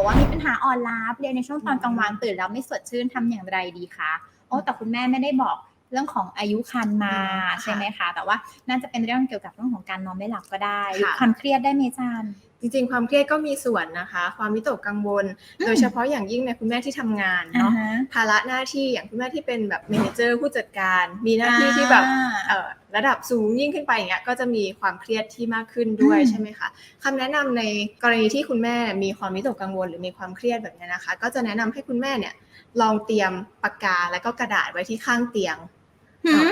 บอกว่ามีปัญหาอ่อนล้าเพลียในช่วงตอนกลางวันตื่นแล้วไม่สดชื่นทำอย่างไรดีคะโอ้แต่คุณแม่ไม่ได้บอกเรื่องของอายุคันมาอืมใช่ไหมคะ แต่ว่าน่าจะเป็นเรื่องเกี่ยวกับเรื่องของการนอนไม่หลับก็ได้หรือค่ะความเครียดได้ไหมอาจารย์ จริงๆ ความเครียดก็มีส่วนนะคะ ความวิตกกังวลอืมโดยเฉพาะอย่างยิ่งในคุณแม่ที่ทำงานอ่าเนาะฮะภาระหน้าที่อย่างคุณแม่ที่เป็นแบบเมเนเจอร์ผู้จัดการ มีหน้าที่ที่แบบอ่าเอ่อระดับสูงยิ่งขึ้นไปอย่างเงี้ยก็จะมีความเครียดที่มากขึ้นด้วยอืมใช่ไหมคะคำแนะนำในกรณีที่คุณแม่มีความวิตกกังวล หรือมีความเครียดแบบเนี้ยนะคะ ก็จะแนะนำให้คุณแม่เนี่ยลองเตรียมปากกาและก็กระดาษไว้ที่ข้างเตียงหืม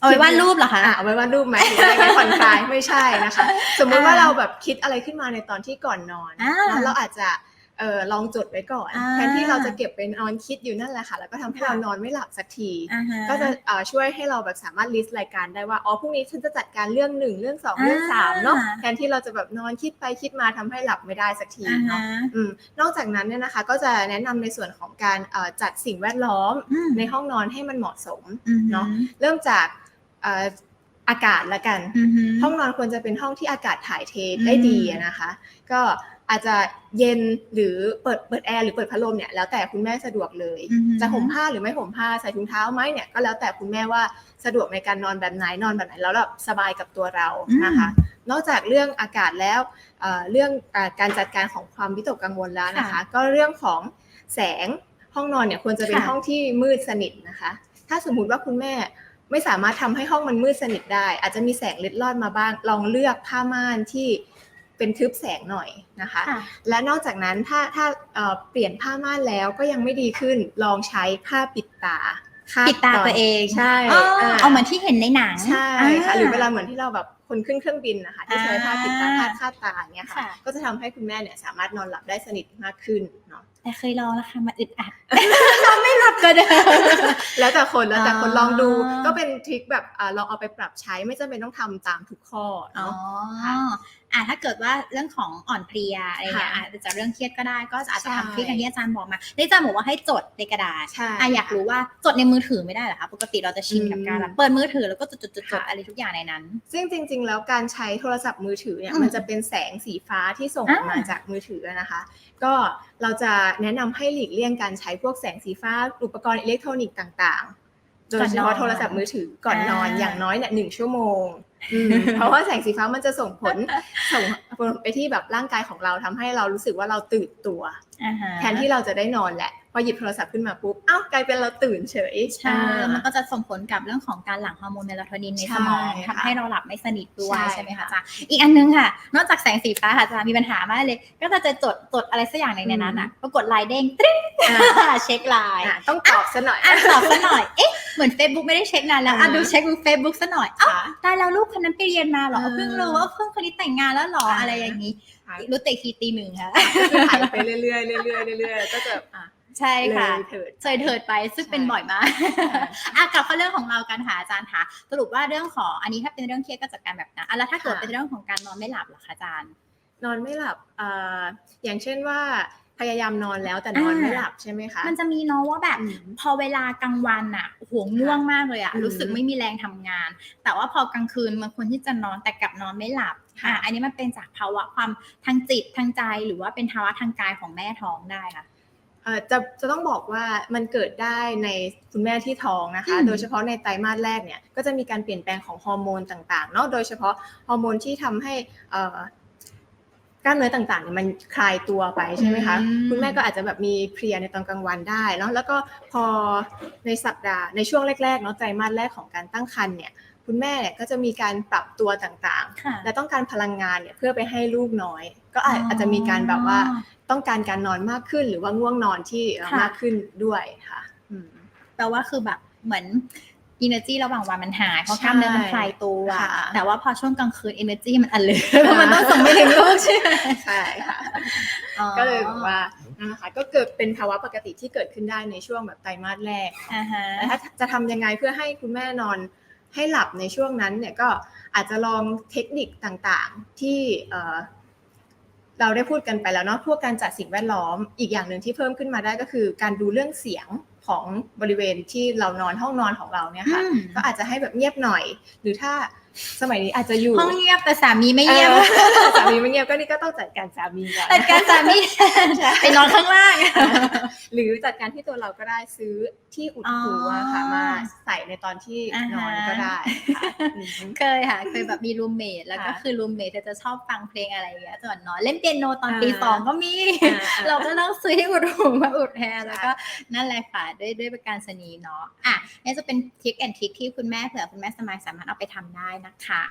เอาไว้วาดรูปเหรอคะ อะเอาไว้วาดรูปไหมหรือว่ายังไงผ่อนคลายไม่ใช่นะคะ สมมุติว่าเราแบบคิดอะไรขึ้นมาในตอนที่ก่อนนอนอ่าแล้วเราอาจจะเออลองจดไว้ก่อนอ่า แทนที่เราจะเก็บไปนอนคิดอยู่นั่นแหละค่ะ แล้วก็ทำให้ค่ะเรานอนไม่หลับสักที อ่าฮะก็จะเอ่อช่วยให้เราแบบสามารถลิสต์รายการได้ว่าอ๋อพรุ่งนี้ฉันจะจัดการเรื่องหนึ่งเรื่องสองเรื่องสามเนาะอ่า แทนที่เราจะแบบนอนคิดไปคิดมาทำให้หลับไม่ได้สักทีอ่าเนาะฮะอืมนอกจากนั้นเนี่ยนะคะ ก็จะแนะนำในส่วนของการเอ่อจัดสิ่งแวดล้อมอืมในห้องนอนให้มันเหมาะสม อืม เนาะ เริ่มจากเอ่ออากาศละกันอืมฮึห้องนอนควรจะเป็นห้องที่อากาศถ่ายเทได้ดีอะนะคะ ก็อาจจะเย็นหรือเปิดเปิดแอร์หรือเปิดพัดลมเนี่ยแล้วแต่คุณแม่สะดวกเลยอือฮึจะห่มผ้าหรือไม่ห่มผ้าใส่ถุงเท้าไหมเนี่ยก็แล้วแต่คุณแม่ว่าสะดวกในการนอนแบบไหนนอนแบบไหนแล้วแบบสบายกับตัวเรานะคะ นอกจากเรื่องอากาศแล้วเอ่อเรื่องอาการจัดการของความวิตกกังวลแล้วนะคะค่ะก็เรื่องของแสงห้องนอนเนี่ยควรจะเป็นค่ะห้องที่มืดสนิทนะคะ ถ้าสมมุติว่าคุณแม่ ไม่สามารถทำให้ห้องมันมืดสนิทได้ อาจจะมีแสงเล็ดลอดมาบ้าง ลองเลือกผ้าม่านที่เป็นทึบแสงหน่อยนะคะค่ะและนอกจากนั้นถ้าถ้าเอ่อเปลี่ยนผ้าม่านแล้วก็ยังไม่ดีขึ้นลองใช้ผ้าปิดตาคดปิดตาก่นตัวเองใช่อ๋ออ่าเอาเหมือนที่เห็นในหนังใช่ค่ะหรือเวลาเหมือนที่เราแบบคนขึ้นเครื่องบินนะคะที่ใช้ผ้าปิดตาอ่าผ้าคาดตาอย่างเงี้ยค่ะค่ะ ก็จะทำให้คุณแม่เนี่ยสามารถนอนหลับได้สนิทมากขึ้นเนาะแต่เคยลองแล้วค่ะมันอึดอัดนอนไม่หลับ ก็เดิมแล้วแต่คนแล้วแต่คนอ๋อลองดู ก็เป็นทริคแบบอ่าลองเอาไปปรับใช้ไม่จำเป็นต้องทำตามทุกข้ออ๋อเนาะค่ะอะถ้าเกิดว่าเรื่องของอ่อนเพลียอะไรเงี้ยค่ะอาจจะเรื่องเครียดก็ได้ก็อาจจะใช่ทำคลิกอันที่อาจารย์บอกมาที่อาจารย์บอกว่าให้จดในกระดาษใช่อะอยากรู้ว่าจดในมือถือไม่ได้เหรอคะปกติเราจะชินกับการแบบอืมเปิดมือถือแล้วก็จดจดจดจดค่ะอะไรทุกอย่างในนั้น ซึ่งจริง ๆ แล้วการใช้โทรศัพท์มือถือเนี่ยอืมมันจะเป็นแสงสีฟ้าที่ส่งออกมาอ่าจากมือถือนะคะ ก็เราจะแนะนำให้หลีกเลี่ยงการใช้พวกแสงสีฟ้าอุปกรณ์อิเล็กทรอนิกส์ต่างๆ โดยเฉพาะโทรศัพท์มือถือก่อนนอนอ่าอย่างน้อยเนี่ยหนึ่งชั่วโมงอืม เพราะว่าแสงสีฟ้ามันจะส่งผลส่งผลไปที่แบบร่างกายของเราทำให้เรารู้สึกว่าเราตื่นตัวอ่าฮะแทนที่เราจะได้นอนแหละพอหยิบโทรศัพท์ขึ้นมาปุ๊บอ้าวกลายเป็นเราตื่นเฉยใช่อ่าแล้วมันก็จะส่งผลกับเรื่องของการหลั่งฮอร์โมนเมลาโทนินในสมองใช่ทำให้เราหลับไม่สนิทด้วยใช่ใช่ไหมคะค่ะอาจารย์อีกอันนึงค่ะ นอกจากแสงสีฟ้าค่ะอาจารย์มีปัญหามากเลย ก็จะจะจดจดอะไรสักอย่างในในนั้นอะปรากฏไลน์เด้งตริ๊งอ่าเช็คไลน์อะต้องตอบซะหน่อยอ่านตอบซะหน่อยเอ๊ะ เหมือน Facebook ไม่ได้เช็คนานแล้วอะอ่าดูเช็คดู Facebook ซะหน่อยเอ้าค่ะตายแล้วลูกคนนั้นไปเรียนมาเหรอเออเพิ่งรู้ว่าเพิ่งคนนี้แต่งงานแล้วเหรออ่าอะไรอย่างนี้ค่ะรู้แต่อีกทีตีหนึ่งค่ะคือถ่ายไปเรื่อยๆเรื่อยๆเรื่อยๆก็จะอะใช่เลยค่ะเถิดเคยเถิดไปซึ่งใช่เป็นบ่อยมากค่ะอะกลับเข้าเรื่องของเรากันค่ะอาจารย์ค่ะสรุปว่าเรื่องของอันนี้ถ้าเป็นเรื่องเครียดก็จัดการแบบนั้นอะแล้วถ้าเกิดค่ะเป็นเรื่องของการนอนไม่หลับล่ะคะอาจารย์ นอนไม่หลับเอ่ออย่างเช่นว่า พยายามนอนแล้วแต่นอนอ่าไม่หลับใช่ไหมคะ มันจะมีเนาะว่าแบบอืมพอเวลากลางวันอะโอ้โหง่วงมากเลยอะอืมรู้สึกไม่มีแรงทำงาน แต่ว่าพอกลางคืนมันควรที่จะนอนแต่กลับนอนไม่หลับค่ะอะ อันนี้มันเป็นจากภาวะความทางจิตทางใจหรือว่าเป็นภาวะทางกายของแม่ท้องได้ค่ะเอ่อจะจะต้องบอกว่ามันเกิดได้ในคุณแม่ที่ท้องนะคะอืมโดยเฉพาะในไตรมาสแรกเนี่ยก็จะมีการเปลี่ยนแปลงของฮอร์โมนต่างๆเนาะโดยเฉพาะฮอร์โมนที่ทำให้เอ่อ กล้ามเนื้อต่างๆเนี่ยมันคลายตัวไปใช่ไหมคะอืมคุณแม่ก็อาจจะแบบมีเพลียในตอนกลางวันได้เนาะแล้วก็พอในสัปดาห์ในช่วงแรกๆเนาะไตรมาสแรกของการตั้งครรภ์เนี่ยคุณแม่เนี่ยก็จะมีการปรับตัวต่างๆค่ะและต้องการพลังงานเนี่ยเพื่อไปให้ลูกน้อย ก็อาจอาจจะมีการแบบว่าต้องการการนอนมากขึ้น หรือว่าง่วงนอนที่เอ่อค่ะมากขึ้นด้วยค่ะอืมแปลว่าคือแบบเหมือน energy ระหว่างวันมันหายเพราะใช่กล้ามเนื้อมันคลายตัวค่ะแต่ว่าพอช่วงกลางคืน energy มันอันเลยเพราะมันต้องส่งไปถึงลูกใช่ไหมใช่ค่ะอ๋อก็เลยบอกว่านะคะก็เกิดเป็นภาวะปกติที่เกิดขึ้นได้ในช่วงแบบไตรมาสแรกอ่าฮะแต่ถ้าจะทำยังไงเพื่อให้คุณแม่นอนให้หลับในช่วงนั้นเนี่ยก็อาจจะลองเทคนิคต่างๆที่ เอ่อเราได้พูดกันไปแล้วเนาะพวกการจัดสิ่งแวดล้อม อีกอย่างหนึ่งที่เพิ่มขึ้นมาได้ก็คือ การดูเรื่องเสียงของบริเวณที่เรานอนห้องนอนของเราเนี่ยค่ะอืมก็อาจจะให้แบบเงียบหน่อย หรือถ้า สมัยนี้อาจจะอยู่ห้องเงียบแต่สามีไม่เงียบเออสามีไม่เงียบก็นี่ก็ต้องจัดการสามีก่อนจัดการสามีไปนอนข้างล่าง หรือจัดการที่ตัวเราก็ได้ซื้อที่อุดหูอะค่ะอ๋อมาใส่ในตอนที่อ่าฮะนอนก็ได้ค่ะอืมเคยค่ะ เคยแบบมีรูมเมทแล้วก็ค่ะคือรูมเมทจะชอบฟังเพลงอะไรอย่างเงี้ยก่อนนอนเล่นเปียโนตอนอ่าตีสองก็มีอ่าเราก็ต้องซื้อที่อุดหูมาอุดแทนใช่แล้วก็นั่นแหละค่ะด้วยด้วยประการสนีย์เนาะอะนี่จะเป็นทริคแอนทริคที่คุณแม่เผื่อคุณแม่สมัยสามารถเอาไปทำได้นะคะ